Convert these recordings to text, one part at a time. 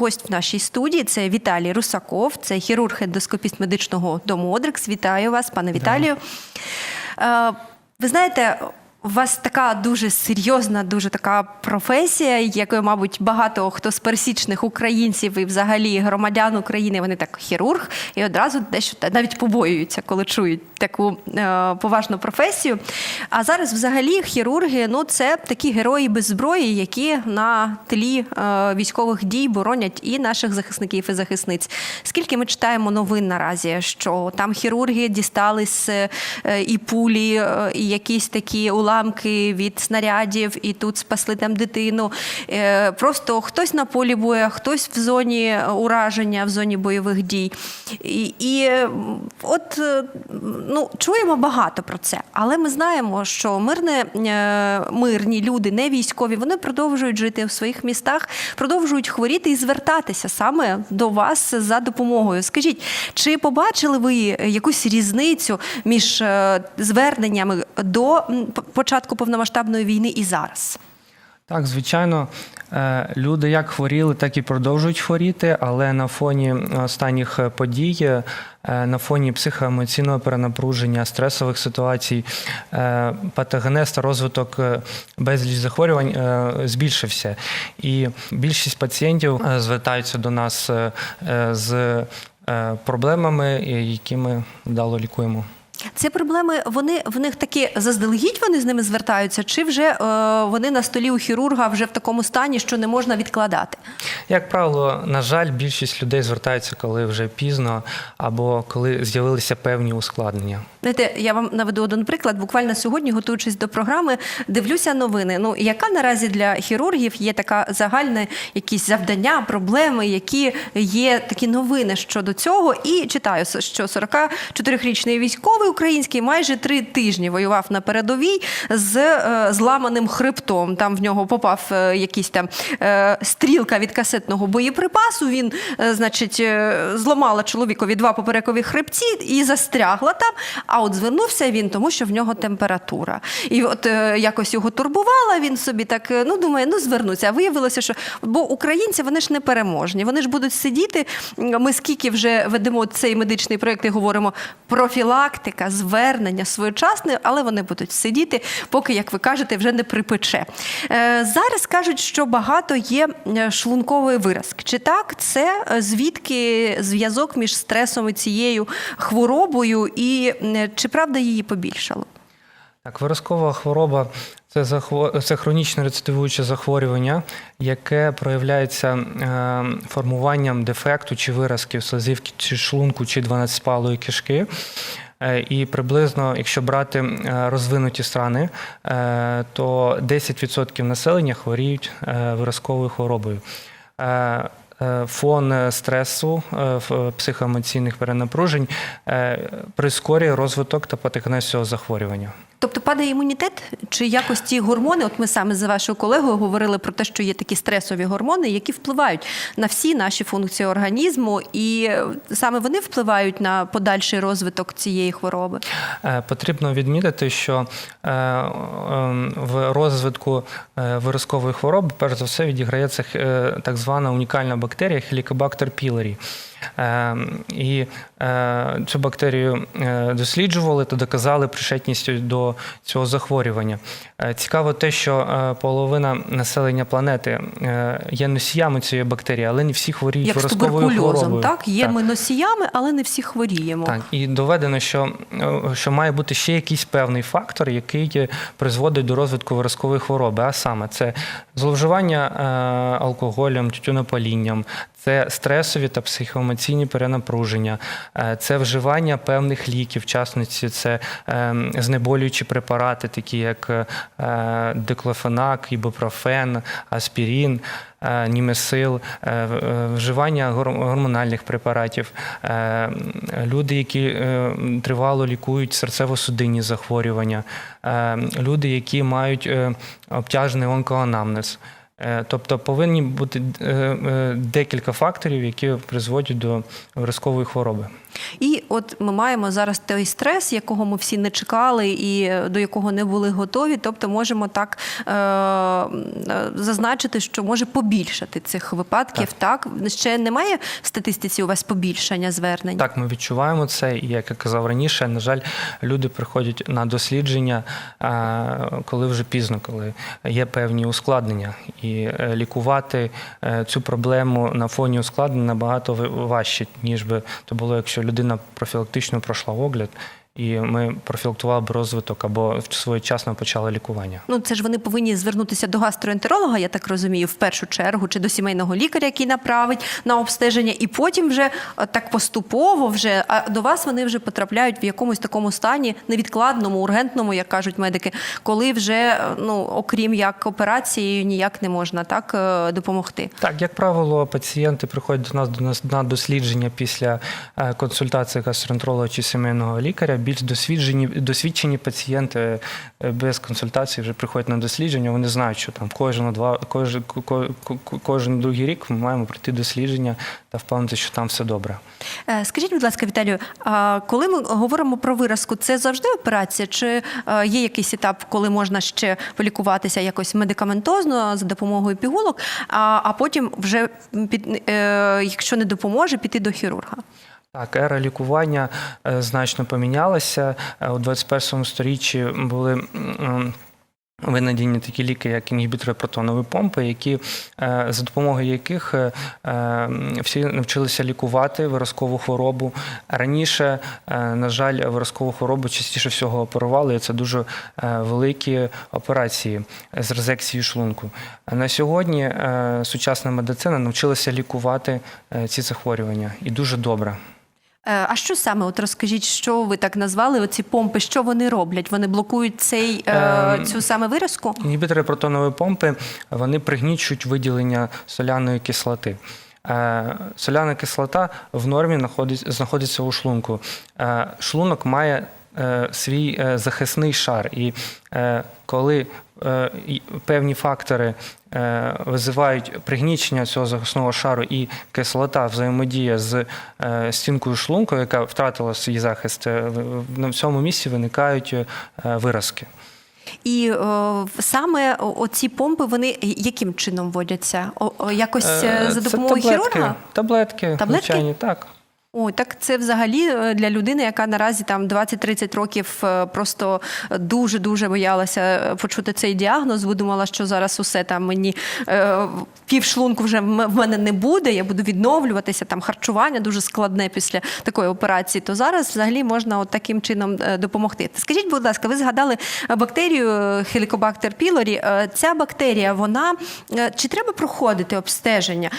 гость в нашій студії це Віталій Русаков, це хірург-ендоскопіст медичного дому Одрекс. Вітаю вас, пане Віталію. Да. Ви знаєте, у вас така дуже серйозна, дуже така професія, якою, мабуть, багато хто з пересічних українців і взагалі громадян України, вони так хірург, і одразу дещо навіть побоюються, коли чують таку е, поважну професію. А зараз, взагалі, хірурги ну це такі герої без зброї, які на тлі е, військових дій боронять і наших захисників і захисниць. Скільки ми читаємо новин наразі, що там хірурги дістались е, і пулі, е, і якісь такі уламки від снарядів, і тут спасли там дитину. Е, Просто хтось на полі бою, хтось в зоні ураження, в зоні бойових дій. І, і е, от е, ну, чуємо багато про це, але ми знаємо, що мирне, е, мирні люди, не військові, вони продовжують жити в своїх містах, продовжують хворіти і звертатися саме до вас за допомогою. Скажіть, чи побачили ви якусь різницю між е, зверненнями до початку повномасштабної війни і зараз? Так, звичайно, е, люди як хворіли, так і продовжують хворіти, але на фоні останніх подій, е, на фоні психоемоційного перенапруження, стресових ситуацій, е, патогенез та розвиток безліч захворювань збільшився. І більшість пацієнтів звертаються до нас з проблемами, які ми вдало лікуємо. Ці проблеми вони в них такі заздалегідь вони з ними звертаються, чи вже е, вони на столі у хірурга вже в такому стані, що не можна відкладати? Як правило, на жаль, більшість людей звертаються, коли вже пізно, або коли з'явилися певні ускладнення. Знаєте, я вам наведу один приклад. Буквально сьогодні, готуючись до програми, дивлюся новини. Ну яка наразі для хірургів є така загальна якісь завдання, проблеми, які є такі новини щодо цього. І читаю, що 44-річний військовий український майже три тижні воював на передовій з е, зламаним хребтом. Там в нього попав е, якийсь там е, стрілка від касетного боєприпасу. Він, е, значить, е, зламала чоловікові два поперекові хребці і застрягла там. А от звернувся він, тому що в нього температура. І от е, якось його турбувала. Він собі так е, ну думає, ну звернуться. А виявилося, що бо українці вони ж не переможні. Вони ж будуть сидіти. Ми скільки вже ведемо цей медичний проєкт і говоримо профілактика, звернення своєчасне, але вони будуть сидіти, поки, як ви кажете, вже не припече. Е, Зараз кажуть, що багато є е, шлункової виразки. Чи так це е, звідки зв'язок між стресом і цією хворобою, і чи правда її побільшало? Так, виразкова хвороба це захво... це хронічне рецидивуюче захворювання, яке проявляється е, формуванням дефекту чи виразків слезівки чи шлунку чи 12-спалої кишки. Е, І приблизно, якщо брати е, розвинуті страни, е, то 10% населення хворіють виразковою хворобою. Е, Фон е, стресу, е, психоемоційних перенапружень прискорює розвиток та патогенез цього захворювання. Тобто падає імунітет, чи якось ті гормони? От ми саме з вашою колегою говорили про те, що є такі стресові гормони, які впливають на всі наші функції організму, і саме вони впливають на подальший розвиток цієї хвороби. Потрібно відмітити, що ем, в розвитку виразкової хвороби перш за все відіграється так звана унікальна бактерія Helicobacter pylori. Е, І е, цю бактерію е, досліджували та доказали пришетність до цього захворювання. Е, Цікаво те, що половина населення планети є носіями цієї бактерії, але не всі хворіють Як з виразковою хворобою. так? Є ми носіями, але не всі хворіємо. Так, і доведено, що, що має бути ще якийсь певний фактор, який призводить до розвитку виразкової хвороби. А саме це зловживання алкоголем, тютюнопалінням, це стресові та психоемоційні перенапруження, е, це вживання певних ліків, в частності це е, знеболюючі препарати, такі як е, диклофенак, ібупрофен, аспірин. е, Німесил, вживання гормональних препаратів, люди, які тривало лікують серцево-судинні захворювання, люди, які мають обтяжений онкоанамнез. Е, Тобто повинні бути е, е, декілька факторів, які призводять до виразкової хвороби. І от ми маємо зараз той стрес, якого ми всі не чекали і до якого не були готові. Тобто можемо так е- зазначити, що може побільшати цих випадків. Так. ще немає в статистиці у вас побільшення звернень. Так, ми відчуваємо це, і як я казав раніше, на жаль, люди приходять на дослідження, е, коли вже пізно, коли є певні ускладнення. І е, лікувати е, цю проблему на фоні ускладнень набагато важче, ніж би то було, якщо людина профілактично пройшла огляд, і ми профілактували б розвиток або своєчасно почали лікування. Ну, це ж вони повинні звернутися до гастроентеролога, я так розумію, в першу чергу, чи до сімейного лікаря, який направить на обстеження, і потім вже е, так поступово вже а до вас вони вже потрапляють в якомусь такому стані невідкладному, ургентному, як кажуть медики, коли вже е, ну окрім як операції ніяк не можна так е, допомогти. Так, як правило, пацієнти приходять до нас до нас на дослідження після консультації гастроентеролога чи сімейного лікаря. Більш досвідчені, досвідчені пацієнти е, без консультації вже приходять на дослідження. Вони знають, що там кожен два, кожен, ко- ко- кожен другий рік ми маємо пройти дослідження та впевнити, що там все добре. Е, Скажіть, будь ласка, Віталію, а коли ми говоримо про виразку, це завжди операція? Чи е, є якийсь етап, коли можна ще полікуватися якось медикаментозно за допомогою пігулок, а, а потім вже під, якщо не допоможе, піти до хірурга? Так, ера лікування е, значно помінялася. Е, У 21 сторіччі були винайдені такі ліки, як інгібітори протонової помпи, які, е, за допомогою яких всі навчилися лікувати виразкову хворобу. Раніше, на жаль, виразкову хворобу частіше всього оперували, і це дуже великі операції з резекції шлунку. На сьогодні сучасна медицина навчилася лікувати ці захворювання і дуже добре. Е, А що саме? От розкажіть, що ви так назвали? Оці помпи, що вони роблять? Вони блокують цей, е, Ем, цю саме виразку? Інгібітори протонової помпи вони пригнічують виділення соляної кислоти. Е, Соляна кислота в нормі знаходиться у шлунку. Е, Шлунок має свій е, захисний шар, і е, коли е, певні фактори е, визивають пригнічення цього захисного шару, і кислота взаємодіє з е, стінкою шлунку, яка втратила свій захист, е, на цьому місці виникають е, виразки. І о, саме оці помпи, вони яким чином вводяться? О, о, якось е, Е, за допомогою таблетки, хірурга? Таблетки, Таблетки? звичайні, так. Ой, так це взагалі е, для людини, яка наразі там 20-30 років е, просто дуже дуже боялася е, почути цей діагноз, бо думала, що зараз усе там мені е, півшлунку вже в мене не буде. Я буду відновлюватися. Там харчування дуже складне після такої операції. То зараз взагалі можна от таким чином допомогти. Скажіть, будь ласка, ви згадали бактерію pylori. Е, Ця бактерія, вона чи треба проходити обстеження?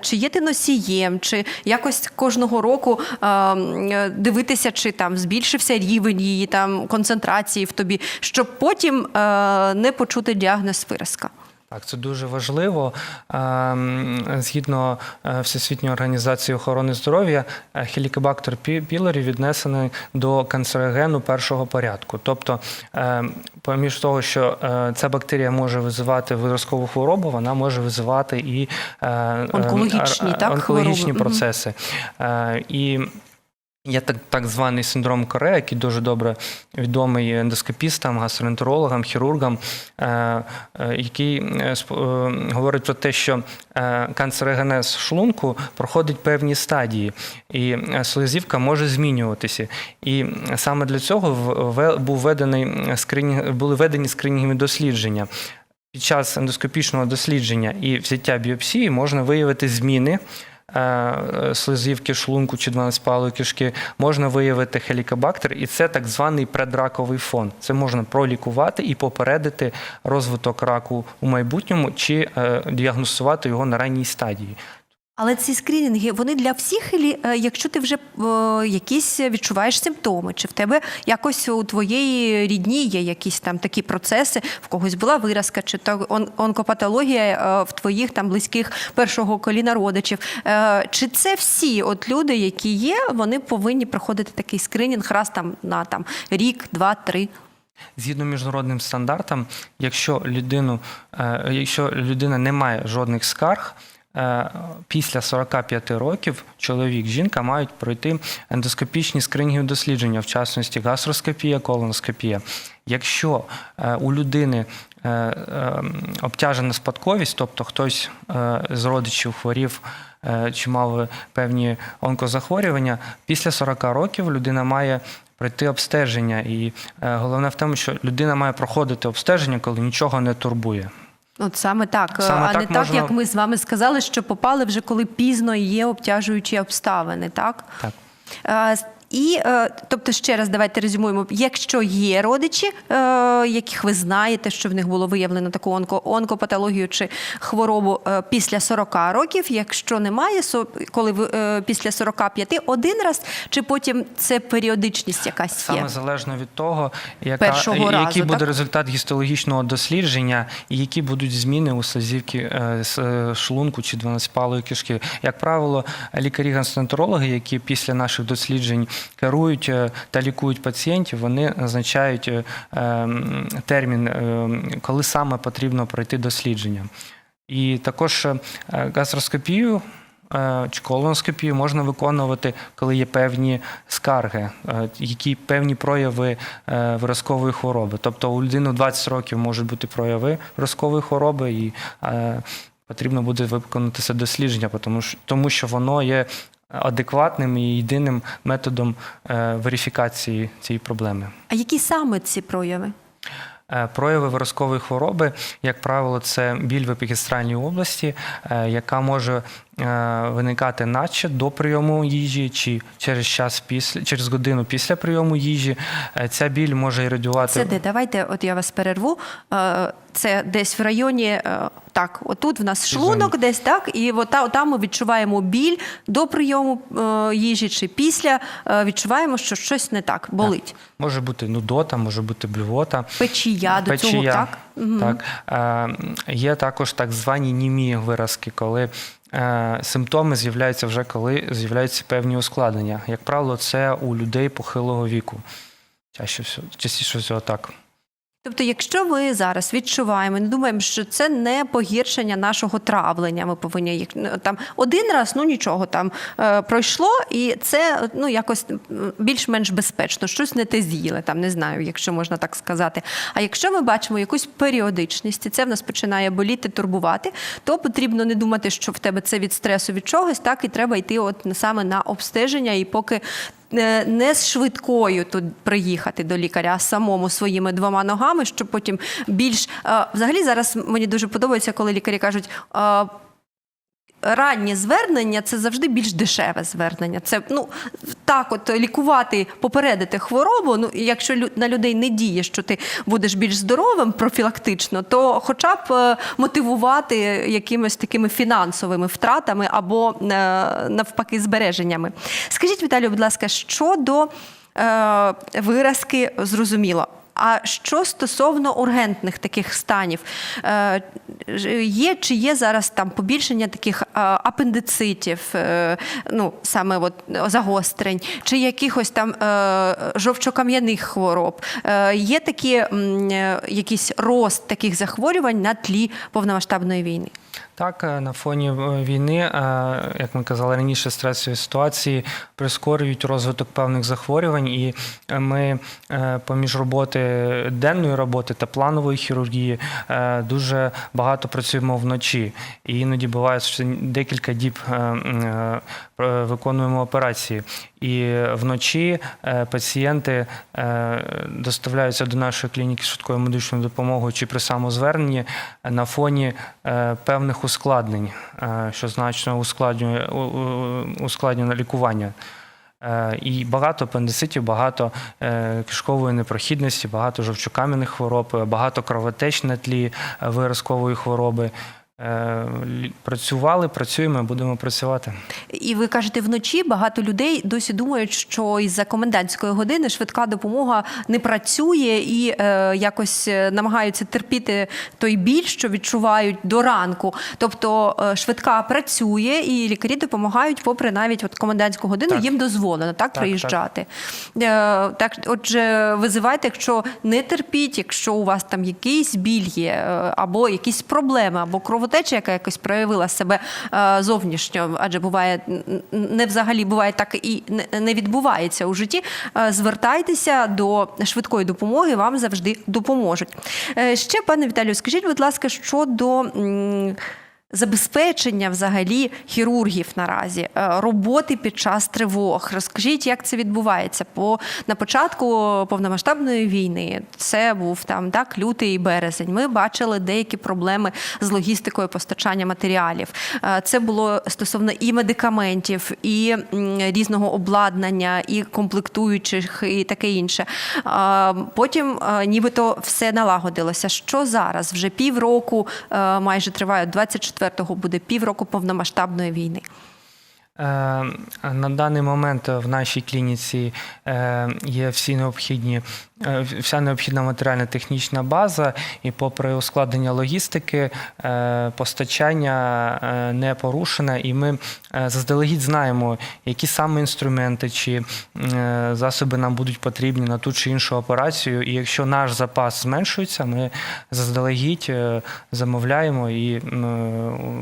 Чи є ти носієм, чи якось кожного року е, е, дивитися, чи там збільшився рівень її там концентрації в тобі, щоб потім е, не почути діагноз виразка? Так, це дуже важливо. Ем, Згідно е, Всесвітньої організації охорони здоров'я, е, Helicobacter pylori віднесений до канцерогену першого порядку. Тобто, ем, поміж того, що е, ця бактерія може визивати виразкову хворобу, вона може визивати і Онкологічні, так, онкологічні процеси. І Є так, так званий синдром Коре, який дуже добре відомий ендоскопістам, гастроентерологам, хірургам, е, е, який е, е, говорить про те, що е, канцерогенез шлунку проходить певні стадії, і е, слизівка може змінюватися. І саме для цього в- був введений скринінг, були введені скринінгові дослідження. Під час ендоскопічного дослідження і взяття біопсії можна виявити зміни слизівки шлунку чи 12-палої кишки, можна виявити хелікобактер, і це так званий предраковий фон. Це можна пролікувати і попередити розвиток раку у майбутньому чи е, діагностувати його на ранній стадії. Але ці скринінги вони для всіх, якщо ти вже е, якісь відчуваєш симптоми, чи в тебе якось у твоєї рідні є якісь там такі процеси, в когось була виразка, чи то онкопатологія е, в твоїх там близьких першого коліна родичів. Е, Чи це всі от люди, які є, вони повинні проходити такий скринінг раз там на там рік, два, три? Згідно міжнародним стандартам, якщо людину, е, якщо людина не має жодних скарг, е, після 45 років чоловік, жінка мають пройти ендоскопічні скринінгові дослідження, в частності гастроскопія, колоноскопія. Якщо е, у людини е, е, обтяжена спадковість, тобто хтось е, з родичів хворів е, чи мав певні онкозахворювання, після 40 років людина має пройти обстеження. І е, головне в тому, що людина має проходити обстеження, коли нічого не турбує. От саме так, Саме а так не так, можна- як ми з вами сказали, що попали вже коли пізно і є обтяжуючі обставини, так? Так. І, е, тобто, ще раз давайте резюмуємо. Якщо є родичі, е, яких ви знаєте, що в них було виявлено таку онко, онкопатологію чи хворобу е, після 40 років, якщо немає, со- коли ви після 45 один раз, чи потім це періодичність якась є? Саме залежно від того, яка, який разу, буде так? результат гістологічного дослідження і які будуть зміни у слизівки шлунку чи дванадцятипалої кишки. Як правило, лікарі-гастроентерологи, які після наших досліджень керують е, та лікують пацієнтів, вони назначають е, ем, термін, е, коли саме потрібно пройти дослідження. І також гастроскопію чи колоноскопію можна виконувати, коли є певні скарги, які певні прояви виразкової хвороби. Тобто у людини 20 років можуть бути прояви виразкової хвороби, і потрібно буде виконати це дослідження, тому що воно є адекватним і єдиним методом е, верифікації цієї проблеми. А які саме ці прояви? Е, Прояви виразкової хвороби, як правило, це біль в епігестральній області, е, яка може виникати наче до прийому їжі чи через час після через годину після прийому їжі. Е, Ця біль може іридіювати Це де? Давайте, от я вас перерву. Е, Це десь в районі, е, так, отут в нас шлунок, десь так, і от там ми відчуваємо біль до прийому е, їжі чи після е, відчуваємо, що щось не так, болить. може бути нудота, може бути блювота. Печія до цього, Печія. так? Так. Е, Є також так звані німі виразки, коли е, симптоми з'являються вже коли з'являються певні ускладнення. Як правило, це у людей похилого віку. Частіше всього так. Тобто, якщо ми зараз відчуваємо, не думаємо, що це не погіршення нашого травлення, ми повинні як- ну, там один раз, ну нічого там е, пройшло, і це ну якось більш-менш безпечно, щось не те з'їли, там не знаю, якщо можна так сказати. А якщо ми бачимо якусь періодичність, і це в нас починає боліти, турбувати, то потрібно не думати, що в тебе це від стресу від чогось, так і треба йти от саме на обстеження, і поки не з швидкою тут приїхати до лікаря, а самому своїми двома ногами, щоб потім більш е, взагалі зараз мені дуже подобається, коли лікарі кажуть. Раннє звернення це завжди більш дешеве звернення. Це ну так, от лікувати, попередити хворобу. Ну якщо на людей не діє, що ти будеш більш здоровим профілактично, то хоча б е, мотивувати якимись такими фінансовими втратами або е, навпаки збереженнями. Скажіть, Віталію, будь ласка, щодо е, виразки зрозуміло. А що стосовно ургентних таких станів, Е, є чи є зараз там побільшення таких е, апендицитів, е, ну саме от загострень, чи якихось там жовчокам'яних хвороб? Є такі якийсь рост таких захворювань на тлі повномасштабної війни? Так, е, на фоні е, війни, е, як ми казали раніше, стресові ситуації прискорюють розвиток певних захворювань, і ми поміж роботи денної роботи та планової хірургії дуже багато працюємо вночі. І іноді буває, що декілька діб виконуємо операції. І вночі пацієнти доставляються до нашої клініки швидкої медичної допомоги чи при самозверненні на фоні певних ускладнень, е, що значно ускладнює ускладнює лікування. Е, І багато апендицитів, багато е, кишкової непрохідності, багато жовчокам'яних хвороб, багато кровотеч на тлі виразкової хвороби. Е, працювали, працюємо, будемо працювати. І ви кажете, вночі багато людей досі думають, що із-за комендантської години швидка допомога не працює і е, якось е, намагаються терпіти той біль, що відчувають до ранку. Тобто е, швидка працює, і лікарі допомагають, попри навіть от комендантську годину, Так. їм дозволено так, Так, приїжджати. Е, так, отже, визивайте, якщо не терпіть, якщо у вас там якийсь біль є, або якісь проблеми, або кровотеча, яка якось проявила себе е, зовнішньо, адже буває не взагалі буває так і не- не відбувається у житті. е, Звертайтеся до швидкої допомоги, вам завжди допоможуть. Е, Ще, пане Віталію, скажіть, будь ласка, щодо. Забезпечення взагалі хірургів наразі е, роботи під час тривог. Розкажіть, як це відбувається? Бо на початку повномасштабної війни це був там так лютий і березень. Ми бачили деякі проблеми з логістикою постачання матеріалів. Е, Це було стосовно і медикаментів, і різного обладнання, і комплектуючих, і таке інше. Потім, е, нібито, все налагодилося. Що зараз? Вже півроку майже триває 24-го буде півроку повномасштабної війни. Е, На даний момент в нашій клініці е, є всі необхідні, вся необхідна матеріально-технічна база, і попри ускладнення логістики, е, постачання е, не порушене, і ми е, заздалегідь знаємо, які саме інструменти чи е, засоби нам будуть потрібні на ту чи іншу операцію. І якщо наш запас зменшується, ми заздалегідь е, замовляємо, і е,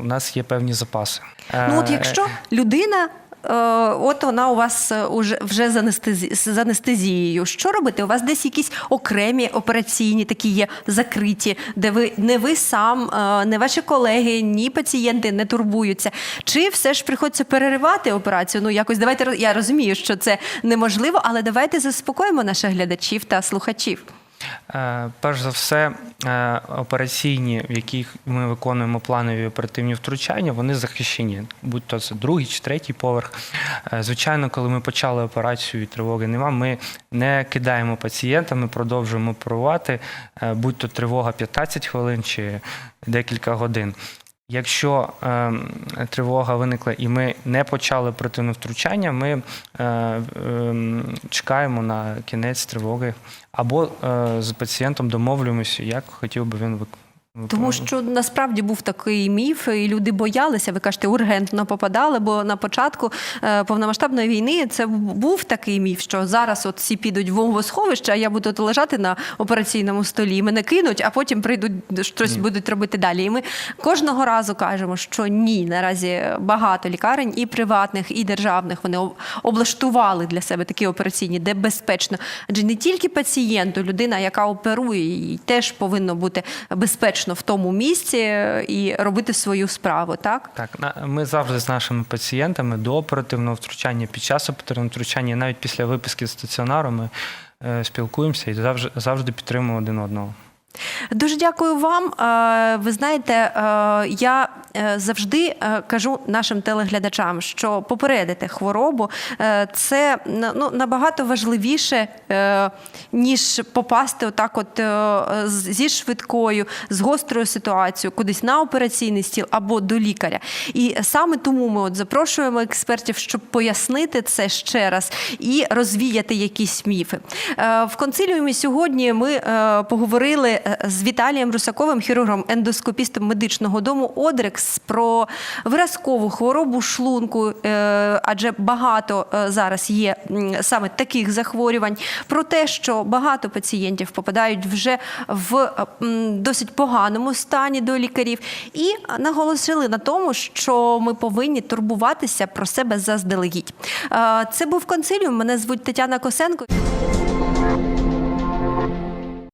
у нас є певні запаси. Ну, от Е, якщо людина. Е, От вона у вас е, уже вже з, анестезі... з анестезією. Що робити? У вас десь якісь окремі операційні такі є закриті, де ви не ви сам, е, не ваші колеги, ні пацієнти не турбуються. Чи все ж приходиться переривати операцію? Ну якось давайте я розумію, що це неможливо, але давайте заспокоїмо наших глядачів та слухачів. Е, Перш за все, е, операційні, в яких ми виконуємо планові оперативні втручання, вони захищені, будь то це другий чи третій поверх. Е, Звичайно, коли ми почали операцію і тривоги нема, ми не кидаємо пацієнта, ми продовжуємо оперувати, е, будь то тривога 15 хвилин чи декілька годин. Якщо е, тривога виникла і ми не почали противне втручання, ми е, е, чекаємо на кінець тривоги. Або е, з пацієнтом домовлюємося, як хотів би він вик- Тому що насправді був такий міф, і люди боялися. Ви кажете, ургентно попадали, бо на початку е, повномасштабної війни це був такий міф, що зараз от всі підуть в бомбосховище, а я буду тут лежати на операційному столі. і Мене кинуть, а потім прийдуть щось будуть робити далі. І ми кожного разу кажемо, що ні, наразі багато лікарень і приватних, і державних вони облаштували для себе такі операційні, де безпечно. Адже не тільки пацієнту, людина, яка оперує, їй теж повинно бути безпечно в тому місці і робити свою справу, так? Так, ми завжди з нашими пацієнтами до оперативного втручання, під час оперативного втручання, навіть після виписки з стаціонару ми е, спілкуємося і завжди, завжди підтримуємо один одного. Дуже дякую вам. Е, Ви знаєте, е, я е, завжди кажу нашим телеглядачам, що попередити хворобу це ну, набагато важливіше, ніж попасти отак, от зі швидкою, з гострою ситуацією, кудись на операційний стіл або до лікаря. І саме тому ми от запрошуємо експертів, щоб пояснити це ще раз і розвіяти якісь міфи. В консиліумі сьогодні ми поговорили з Віталієм Русаковим, хірургом, ендоскопістом медичного дому Одрекс про виразкову хворобу шлунку, е, адже багато е, зараз є саме таких захворювань, про те, що багато пацієнтів попадають вже в е, досить поганому стані до лікарів, і наголосили на тому, що ми повинні турбуватися про себе заздалегідь. Е, Це був консиліум. Мене звуть Тетяна Косенко.